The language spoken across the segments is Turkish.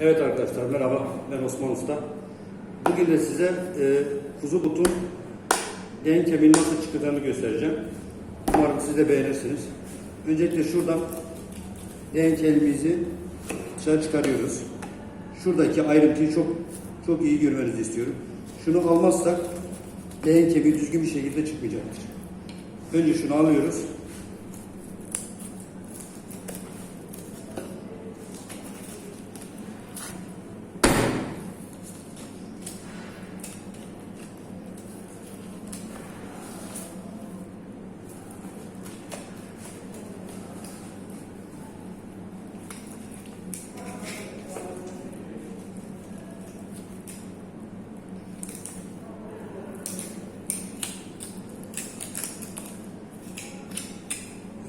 Evet arkadaşlar merhaba ben Osman Usta. Bugün de size e, kuzu butun den kemiği nasıl çıkacağını göstereceğim. Umarım siz de beğenirsiniz. Öncelikle şuradan den kemiğimizi dışarı çıkarıyoruz. Şuradaki ayrıntıyı çok çok iyi görmenizi istiyorum. Şunu almazsak den kemiği düzgün bir şekilde çıkmayacaktır. Önce şunu alıyoruz.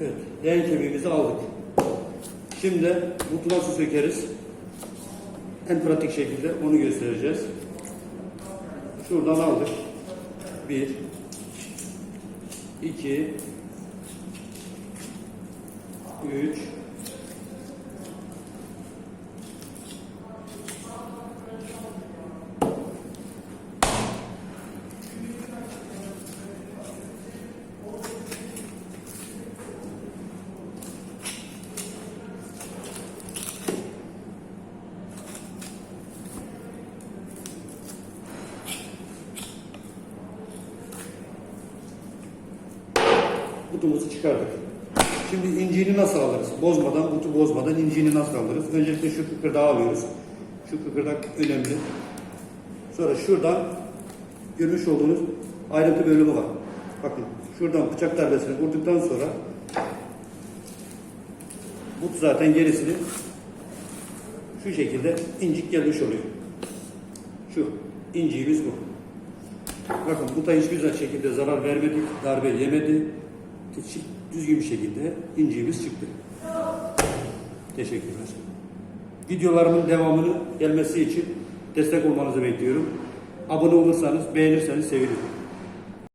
Evet, leğen kemiğimizi aldık. Şimdi butu nasıl sökeriz? En pratik şekilde onu göstereceğiz. Şuradan aldık. Bir, iki, üç, butumuzu çıkardık. Şimdi inciğini nasıl alırız? Bozmadan, butu bozmadan inciğini nasıl alırız? Öncelikle şu kıkırdağı alıyoruz. Şu kıkırdak önemli. Sonra şuradan görmüş olduğunuz ayrıntı bölümü var. Bakın şuradan bıçak darbesini vurduktan sonra but zaten gerisini şu şekilde incik gelmiş oluyor. Şu inciğimiz bu. Bakın buta hiçbir şekilde zarar vermedik, darbe yemedi. Düzgün bir şekilde inciğimiz çıktı. Teşekkürler. Videolarımın devamını gelmesi için destek olmanızı bekliyorum. Abone olursanız, beğenirseniz sevinirim.